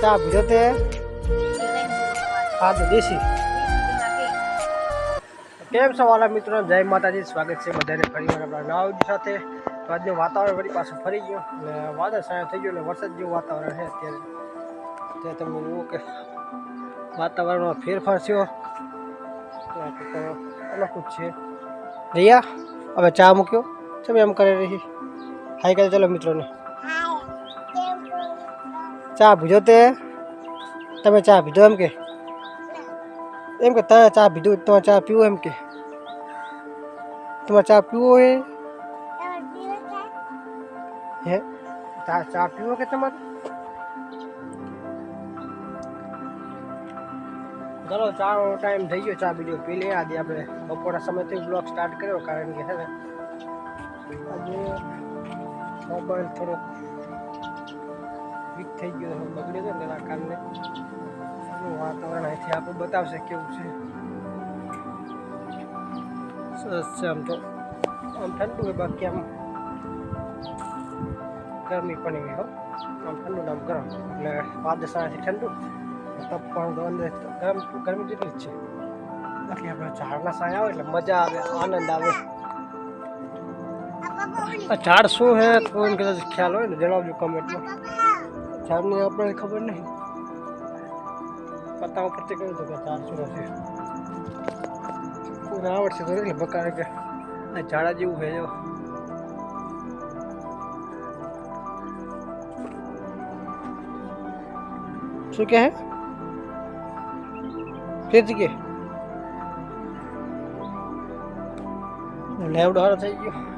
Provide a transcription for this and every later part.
ચા પીધો તે હા તો દેશી કેમ છો વાલા મિત્રો જય માતાજી સ્વાગત છે બધાને ફરી વાર આપણા નવા વિડીયો સાથે તો આજનું વાતાવરણ વળી પાછું ફરી ગયું અને વાદળ છાયા થઈ ગયું અને વરસાદ જેવું વાતાવરણ છે અત્યારે તે તમે જુઓ કે વાતાવરણમાં ફેરફાર થયો તો આ કંઈક અનોખું જ છે રિયા હવે ચા મૂક્યો તમે એમ કરી રહી હાઈ કહે ચલો મિત્રોને ચા પીધો તે તમે ચા પીધો એમ કે એમ કે તમે ચા પીધું તમારે ચા પીવો એમ કે તમારે ચા પીવો હે હે ચા ચા પીવો કે તમારે ચાલો ચા ટાઈમ થઈ ગયો ચા પીધો પી લઈએ આજે આપણે બપોરના સમયથી બ્લોગ સ્ટાર્ટ કર્યો કારણ કે છે ને આજે મોબાઈલ થોડોક વીક થઈ ગયો છે, બગડ્યો હતો ને એના કારણે એનું વાતાવરણ અહીંથી આપણું બતાવશે કેવું છે સરસ છે આમ તો આમ ઠંડુ હોય બાકી આમ ગરમી પણ એવી હો આમ ઠંડુ ને આમ ગરમ એટલે વાદળાથી ઠંડુ તપ પણ તો અંદર તો ગરમ ગરમી જેટલી જ છે બાકી આપણે ઝાડના સાયા આવે એટલે મજા આવે આનંદ આવે આ ઝાડ શું છે કોઈને કદાચ ખ્યાલ હોય ને જણાવજો કમેન્ટમાં ઝાડની આપણને ખબર નહીં પત્તા ઉપરથી કહ્યું હતું કે ઝાડ શું હશે કોઈને આવડશે તો એટલે બકારે કે આ ઝાડા જેવું છે જો શું કહે છે ફેરથી કે લેવડો હારો થઈ ગયો તો હે ને ચલો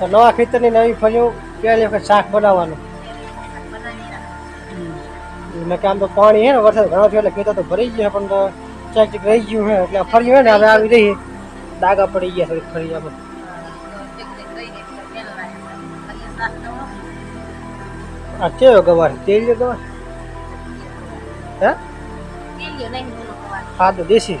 તો નવા ખેતરની નવી ફળીઓ પહેલી વખત શાક બનાવવાનું. મેં કે આમ તો પાણી હે ને વરસાદ ઘણો થયો એટલે ખેતર તો ભરી ગયા પણ ચેક ચેક રહી ગયું હે એટલે ફરી હે ને હવે આવી રહી ડાગા પડી ગયા થોડીક આપણે આ કેવો ગવાર તેલ ગવાર? હે? હા તો દેશી.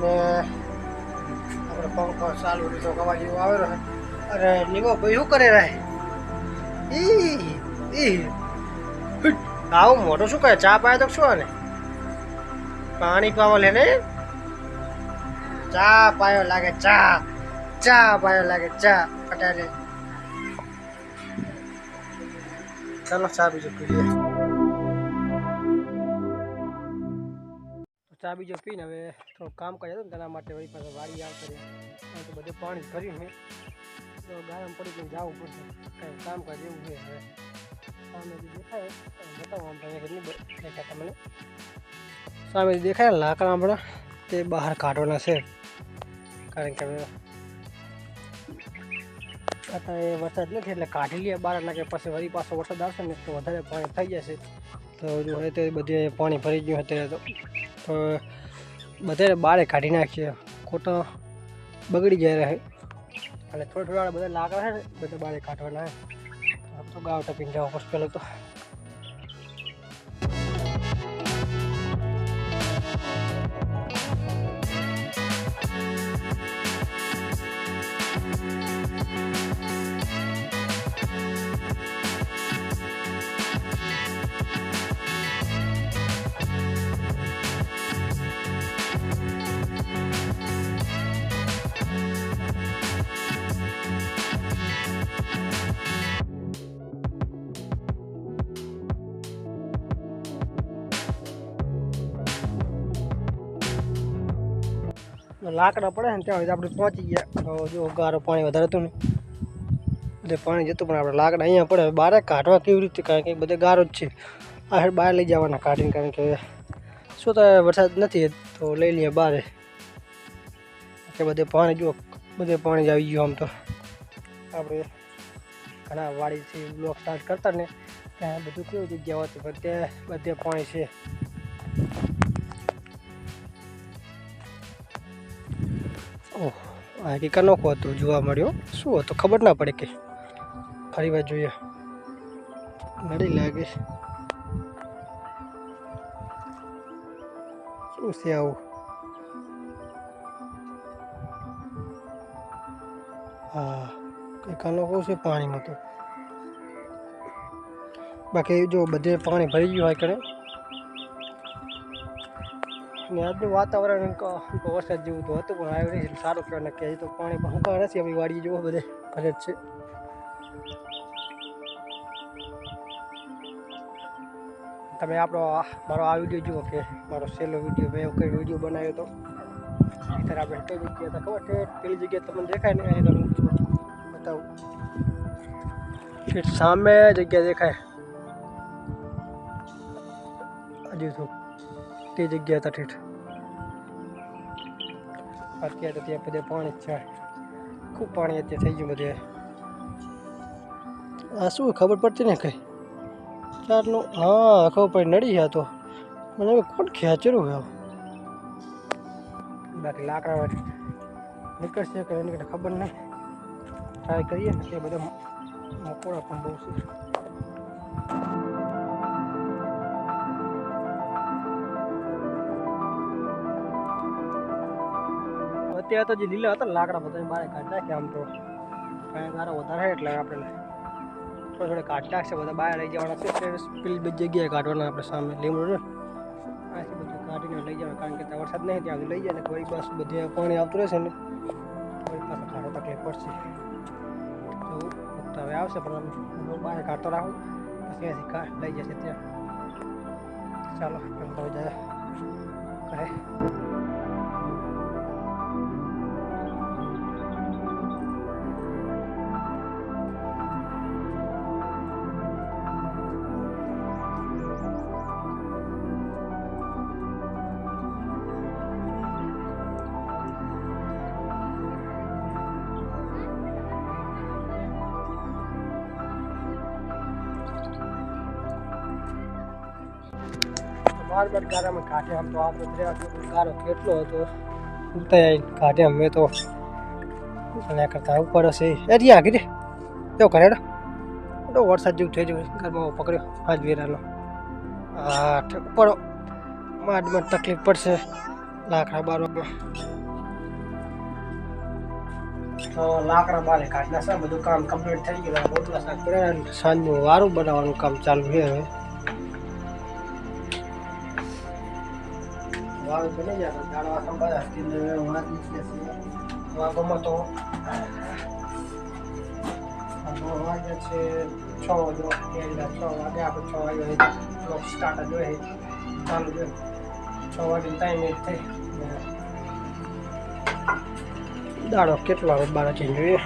ને આપણે પંખો ચાલુ રીતો કવા જેવો આવેલો હે અરે નિમો ભાઈ શું કરે રહે? ઈ ઈ. આવું મોટું શું કરે? ચા પાય તો શું ને પાણી પાવા લે ને? ચા પાયો લાગે ચા. ચા પાયો લાગે ચા. પટારે ચાલો, ચા બીજું પી ચા બીજો પીને હવે થોડું કામ કરી હતું ને તેના માટે વળી પાછા વાડી આવતા રહ્યા કારણ કે બધે પાણી ભર્યું છે તો ગાયમ પડી ગઈ જવું પડશે કાંઈ કામ કાજ જેવું છે હવે સામે જે દેખાય બતાવો આમ તમને ઘરની બ- દેખાતા મને સામે જે દેખાય ને લાકડા આપણા તે બહાર કાઢવાના છે કારણ કે હવે અત્યારે વરસાદ નથી એટલે કાઢી લઈએ બાર નાખે પછી વળી પાછો વરસાદ આવશે ને તો વધારે પાણી થઈ જશે તો જો હવે તે બધે પાણી ભરી ગયું અત્યારે તો તો બધે બારે કાઢી નાખીએ. ખોટો બગડી જાય રહે. અને થોડા થોડા બધા લાકડા છે ને બધા બારે કાઢવાના હે. તો ગાવ ટપીને જવા પડશે પહેલાં તો. લાકડા પડે ને ત્યાં આપણે પહોંચી ગયા. જો ગારો પાણી વધારે હતું ને બધે પાણી જતું, પણ આપણે લાકડા અહીંયા પડે. બહાર કાઢવા કેવી રીતે? કારણ કે બધે ગારો જ છે. આ હેડ બહાર લઈ જવાના કાઢીને, કારણ કે શું તો વરસાદ નથી તો લઈ લઈએ બહાર કે બધે પાણી જુઓ, બધે પાણી જ આવી ગયું આમ તો. આપણે ઘણા વાડીથી બ્લોક સ્ટાર્ટ કરતા ને, ત્યાં બધું કેવી જગ્યા હોતી બધે બધે પાણી છે. આ કંઈક અનોખો હતો, જોવા મળ્યો. શું હતો? ખબર ના પડે કે ફરી વાર જોઈએ. નડી લાગે શું છે આવું? હા, કંઈક અનોખું છે પાણીમાં તો. બાકી જો બધે પાણી ભરી ગયું હોય કરે ને આજનું વાતાવરણ વરસાદ જેવું તો હતું, પણ નહીં. સારું કહેવાય ને હજી તો પાણી પણ નથી. આપણી વાડી જોવો બધે, ઘરે છે. તમે આપણો મારો આ વીડિયો જુઓ કે મારો છેલ્લો વીડિયો મેં કઈ વીડિયો બનાવ્યો હતો અત્યારે આપણે કઈ જગ્યા હતા ખબર છે? પેલી જગ્યાએ તમને દેખાય ને અહીં તમને બતાવું. સામે જગ્યા દેખાય. હજુ તો તે જગ્યા હતા ઠેઠ. અત્યારે ત્યાં બધે પાણી જ છે. ખૂબ પાણી અત્યારે થઈ ગયું બધે. આ શું ખબર પડતી ને કઈ? ચારનું, હા, ખબર પડી, નડી ગયા તો. મને કોણ ખેંચેલું હોય બાકી લાકડા નીકળશે કે નીકળે ખબર નહીં. ટ્રાય કરીએ ને, તે બધા મકોડા પણ બહુ છે. અત્યારે તો જે લીલા હતા લાકડા બધા બહાર કાઢી નાખ્યા આમ તો. કાંઈ ગારો વધારે એટલે આપણે થોડા થોડા કાઢી નાખશે, બધા બહાર લઈ જવાના છે. પેલી બધી જગ્યાએ કાઢવાના આપણે સામે લીમડું ને. આથી બધું કાઢીને લઈ જવાના, કારણ કે ત્યાં વરસાદ નહીં, ત્યાં લઈ જાય ને કોઈ બસ બધે પાણી આવતું રહેશે ને, કોઈ પાસે કાઢો તકલીફ પડશે. તો હવે આવશે, પણ બહાર કાઢતો રાખું, પછી લઈ જશે ત્યાં. ચાલો એમ તો જાય. કેટલો હતો. ઉતાય કાઢે અમે તો એના કરતા ઉપર હશે. એ રી. આગળ કરે તો વરસાદ જેવું થઈ ગયું. ઘરમાં પકડ્યો પાંચ વેરાનો. આઠ ઉપર માંડમાં તકલીફ પડશે લાકડા બારવામાં. લાકડા બારે છે. બધું કામ કમ્પ્લીટ થઈ ગયું. સાંજનું વારું બનાવવાનું કામ ચાલુ છે હવે. વાવ બની જાય દાડવા સંભાળ્યા સ્ટીલ વાત નીકળે છે. વાગોમાં તો. આપણો વાગે છે, છ વાગ્યો એટલે છ વાગે આપણે છ વાગે બ્લોક સ્ટાર્ટ જ હોય. ચાલુ જ હોય. છ વાગે ટાઈમ એક થઈ દાડો કેટલો આવે? બાર ચેન્જ જોઈએ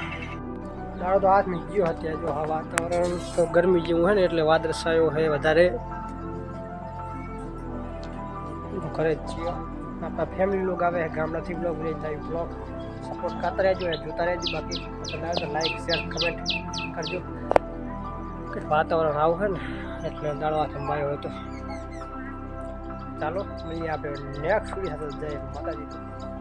દાડો તો હાથમાં ગયો અત્યારે જો આ વાતાવરણ તો ગરમી જેવું હોય ને, એટલે વાદળછાયો હોય વધારે. ઘરે જ છીએ. આપણા ફેમિલી લોક આવે, ગામડાથી બ્લોગ લઈ જાય બ્લોગ સપોર્ટ કરતા રહેજો જોતા રહેજો. બાકી પસંદ તો લાઈક શેર કમેન્ટ કરજો. કે વાતાવરણ આવું હોય ને, એટલે દાળવા સંભાળ્યો હોય તો. ચાલો, મળીએ આપણે નેક્સ્ટ વીડિયો સાથે. જય માતાજી.